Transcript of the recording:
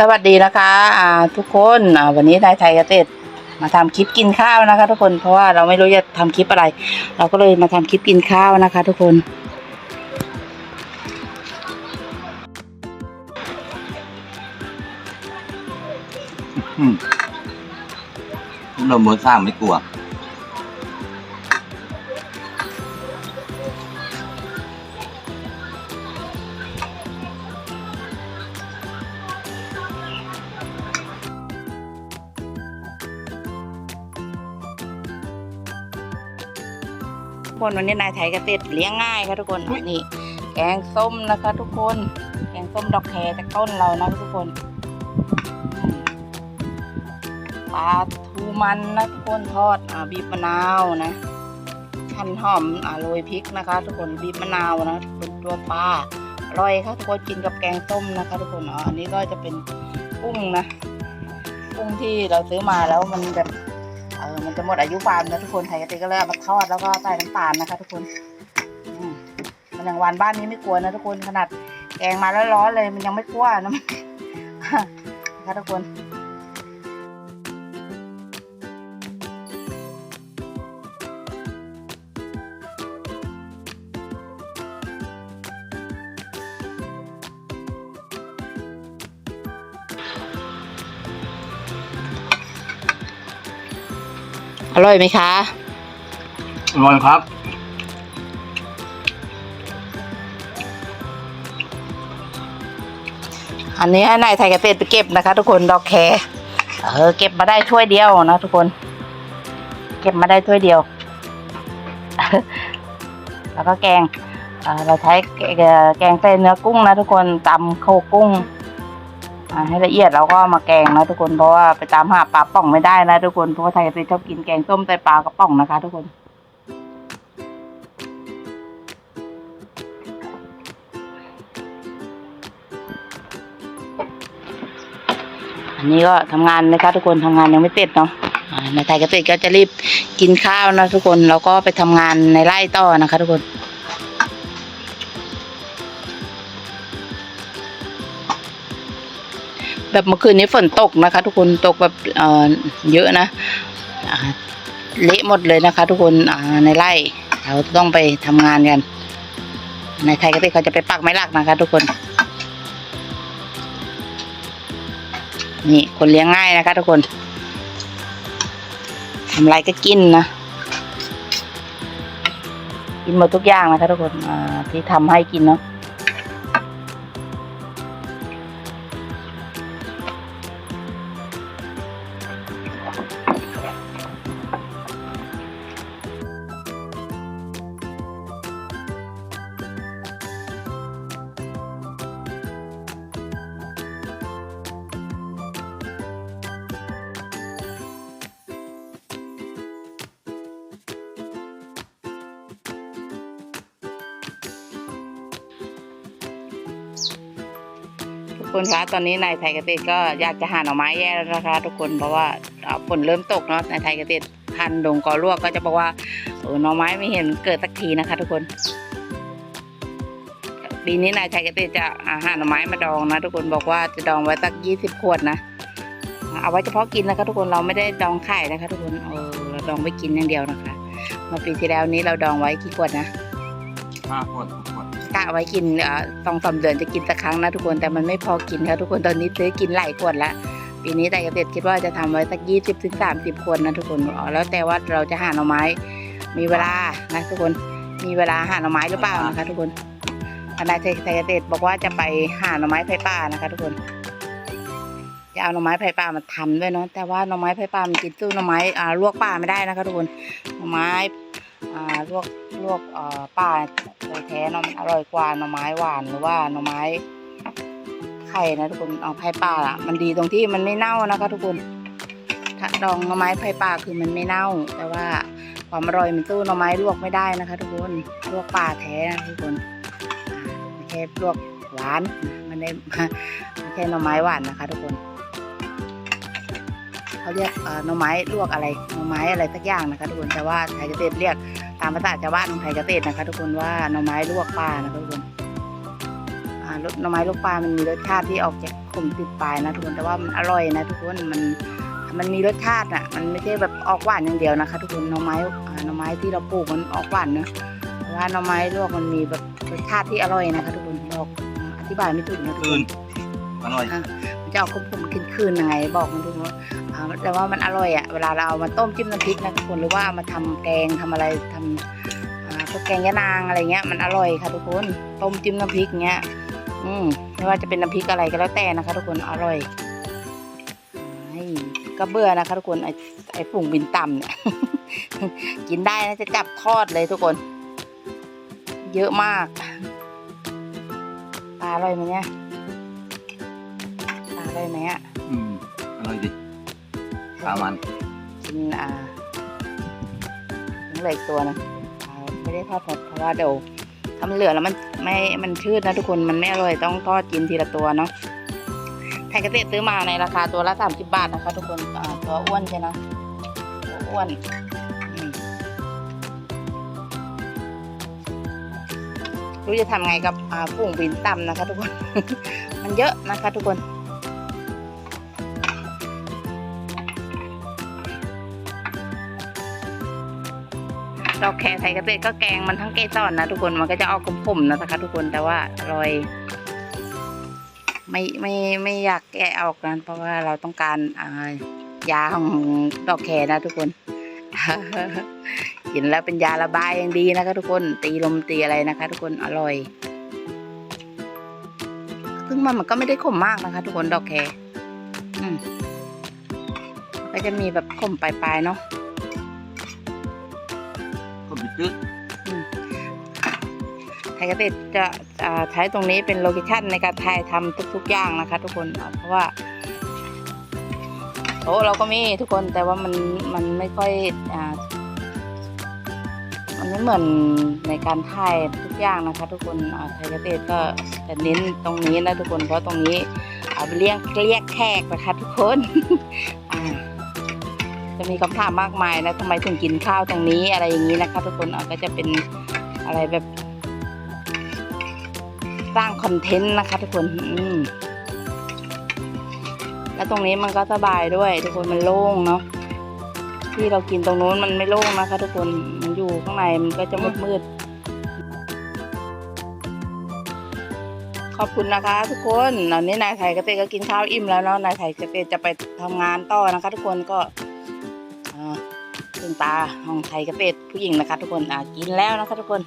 สวัสดีนะคะอ่าทุกคนวันนี้นายไทยเกษตรมาทำคลิปกินข้าวนะคะ ทุกคนเพราะว่าเราไม่รู้จะทำคลิปอะไร เราก็เลยมาทำคลิปกินข้าวนะคะ ทุกคน อืมเราหมดสร้างไม่กลัว คนวันนี้นายไทยเกษตรเลี้ยงง่ายค่ะทุกคนนี่แกงส้มนะคะ ทุกคน แกงส้มดอกแคจากต้นเรานะทุกคนอืมปลาทูมันนะทุกคนทอดอ่าบีบมะนาวนะหั่นหอมอ่าโรยพริกนะคะ ทุกคนบีบมะนาวนะเป็นตัวปลาอร่อยค่ะทุกคนกินกับแกงส้มนะคะ ทุกคนอ๋ออันนี้ก็จะเป็นกุ้งนะกุ้งที่เราซื้อมาแล้วมันแบบเออมันจะหมดอายุความนะทุกคนไทยกะติก็เลยเอามาทอดแล้วก็ใส่น้ำตาลนะคะ ทุกคนมันอย่างวันบ้านนี้ไม่กลัวนะทุกคนขนาดแกงมาแล้วร้อนเลยมันยังไม่กลัวนะนะคะทุกคน อร่อยไหมคะ อร่อยครับ อันนี้ให้นายไทยเกษตรไปเก็บนะคะ ทุกคนดอกแครเออเก็บมาได้ถ้วยเดียวนะทุกคน เก็บมาได้ถ้วยเดียว แล้วก็แกงเอ่อเราใช้แกแกงใส่เนื้อกุ้งนะทุกคนตำโคกุ้งอ่า ให้ละเอียดแล้วก็มาแกงนะทุกคนเพราะว่าไปตามหาปลาป่องไม่ได้นะทุกคนเพราะว่าไทยเกษตรชอบกินแกงส้มใส่ปลากระป๋องนะคะ ทุกคนอันนี้ก็ทำงานนะคะ ทุกคนทำงานยังไม่เสร็จเนาะในไทยเกษตรก็จะรีบกินข้าวนะทุกคนแล้วก็ไปทำงานในไร่ต่อนะคะ ทุกคน แบบเมื่อคืนนี้ฝนตกนะคะ ทุกคนตกแบบเอ่อเยอะนะเละหมดเลยนะคะ ทุกคนในไร่เราต้องไปทำงานกัน ในไทยกษตรเขาจะไปปักไม้หลักนะคะ ทุกคน นี่คนเลี้ยงง่ายนะคะ ทุกคนทำไรก็กินนะกินหมดทุกอย่างนะคะ ทุกคนที่ทำให้กินเนาะ คนคะตอนนี้นายไทยเกษตรก็อยากจะหาหน่อไม้แย่แล้วนะคะ ทุกคนเพราะว่าฝนเริ่มตกเนาะนายไทยเกษตรพันดงกอลวกก็จะบอกว่าเออหน่อไม้ไม่เห็นเกิดสักทีนะคะ ทุกคนปีนี้นายไทยเกษตรจะอาหาหน่อไม้มาดองนะ ทุกคนบอกว่าจะดองไว้สักยี่สิบขวดนะเอาไว้เฉพาะกินนะคะ ทุกคนเราไม่ได้ดองไขายนะคะ ทุกคนเออเราดองไว้กินอย่างเดียวนะคะเมื่อปีที่แล้วนี้เราดองไว้กี่ขวดนะห้าคนห กะไว้กินเออสองสามเดือนจะกินสักครั้งนะทุกคนแต่มันไม่พอกินค่ะทุกคนตอนนี้ซื้อกินหลายขวดละปีนี้แต่เกษตรคิดว่าจะทำไว้สักยี่สิบถึงสามสิบขวดนะทุกคนอ๋อแล้วแต่ว่าเราจะหาหน่อไม้ มีเวลานะทุกคนมีเวลาหาหน่อไม้หรือเปล่านะคะ ทุกคนนายไทยเกษตรบอกว่าจะไปหาหน่อไม้ไผ่ป่านะคะ ทุกคนจะเอาหน่อไม้ไผ่ป่ามาทำด้วยเนาะแต่ว่าหน่อไม้ไผ่ป่ามันกินสู้หน่อไม้อ่าลวกป่าไม่ได้นะคะ ทุกคนหน่อไม้ ลวกลวกป่าโดยแท้นมันอร่อยกว่าหน่อไม้หวานหรือว่าหน่อไม้ไข่นะทุกคนเอาไผ่ป่าอะมันดีตรงที่มันไม่เน่านะคะ ทุกคนถ้าดองหน่อไม้ไผ่ป่าคือมันไม่เน่า แต่ว่าความอร่อยมันสู้หน่อไม้ลวกไม่ได้นะคะ ทุกคนลวกป่าแท้นะทุกคนไม่ใช่ลวกหวานมันได้ไม่ใช่หน่อไม้หวานนะคะ ทุกคน เขาเรียกเอ่อหน่อไม้ลวกอะไรหน่อไม้อะไรสักอย่างนะคะทุกคนแต่ว่าไทยเกษตรเรียกตามภาษาชาวบ้านของไทยเกษตรนะคะ ทุกคนว่าหน่อไม้ลวกปลานะคะทุกคนอ่าารสหน่อไม้ลูกปลา มันมีรสชาติที่ออกจากขมติดปลายนะทุกคนแต่ว่ามันอร่อยนะทุกคนมันมันมีรสชาติอะมันไม่ใช่แบบออกหวานอย่างเดียวนะคะ ทุกคนหน่อไม้อ่าหน่อไม้ที่เราปลูกมันออกหวานเนอะแต่ว่าหน่อไม้ลวกมันมีแบบรสชาติที่อร่อยนะคะ ทุกคนบอกอธิบายไม่ถูกนะทุกคืคนนอร่อยมัน จะออกขมๆคืนๆยังไง บอกมันดูว่าแต่ว่ามันอร่อยอะเวลาเราเอามาต้มจิ้มน้ำพริกนะทุกคนหรือว่าเอามาทำแกงทำอะไรทำพวกแกงยะนางอะไรเงี้ยมันอร่อยค่ะทุกคนต้มจิ้มน้ำพริกเงี้ย อืมไม่ว่าจะเป็นน้ำพริกอะไรก็แล้วแต่นะคะ ทุกคนอร่อยก็เบื่อนะคะทุกคนไอ้ไอ้ฝุ่งบินต่ำเนี่ยกินได้นะจะจับทอดเลยทุกคน เยอะมากปลาอร่อยไหมเนี่ย ปลาอร่อยไหมอะอืมอร่อยดิปลามัน กินอ่ายังเหลืออีกตัวหนะไม่ได้ทอดหมดเพราะว่าเดี๋ยวทำเหลือแล้วมันไม่มันชืดนะทุกคนมันไม่อร่อยต้องทอดกินทีละตัวเนาะไทยเกษตรซื้อมาในราคาตัวละสามสิบบาทนะคะ ทุกคนอ่าตัวอ้วนใช่นะตัวอ้วนอืมรู้จะทำไงกับอ่าปุ่งบินต่ำนะคะ ทุกคน มันเยอะนะคะ ทุกคน ดอกแครไทยเกษตรก็แกงมันทั้งเกสรนนะทุกคนมันก็จะออกขมๆนะคะ ทุกคนแต่ว่าอร่อย ไม่ไม่ไม่อยากแกะออกนะเพราะว่าเราต้องการยาของดอกแครนะทุกคนกินแล้วเป็นยาระบายอย่างดีนะคะ ทุกคนตีลมตีอะไรนะคะ ทุกคนอร่อยซึ่งมันมันก็ไม่ได้ขมมากนะคะ ทุกคนดอกแครก็จะมีแบบขมปลายๆเนาะ ก็บิดจืดไทยเกษตรจะใช้ตรงนี้เป็นโลเคชั่นในการถ่ายทำทุกๆอย่างนะคะ ทุกคนเพราะว่าโอ้เราก็มีทุกคนแต่ว่ามันมันไม่ค่อยอ่ามันไม่เหมือนในการถ่ายทุกอย่างนะคะ ทุกคนไทยเกษตก็จะเน้นตรงนี้นะทุกคนเพราะตรงนี้เอาไปเลี้ยงเรียกแขกนะคะทุกคน จะมีคำถามมากมายนะทำไมถึงกินข้าวตรงนี้อะไรอย่างนี้นะคะ ทุกคนก็จะเป็นอะไรแบบสร้างคอนเทนต์นะคะ ทุกคนอืมแล้วตรงนี้มันก็สบายด้วย ทุกคนมันโล่งเนาะที่เรากินตรงนู้นมันไม่โล่งนะคะ ทุกคนมันอยู่ข้างในมันก็จะมืดมืดขอบคุณนะคะ ทุกคนตอนนี้นายไทยเกษตรก็กินข้าวอิ่มแล้วเนาะนายไทยเกษตรจะไปทำงานต่อนะคะ ทุกคนก็ อ่งตาของไทยเป็ดผู้หญิงนะคะ ทุกคนอ่ากินแล้วนะคะทุกคน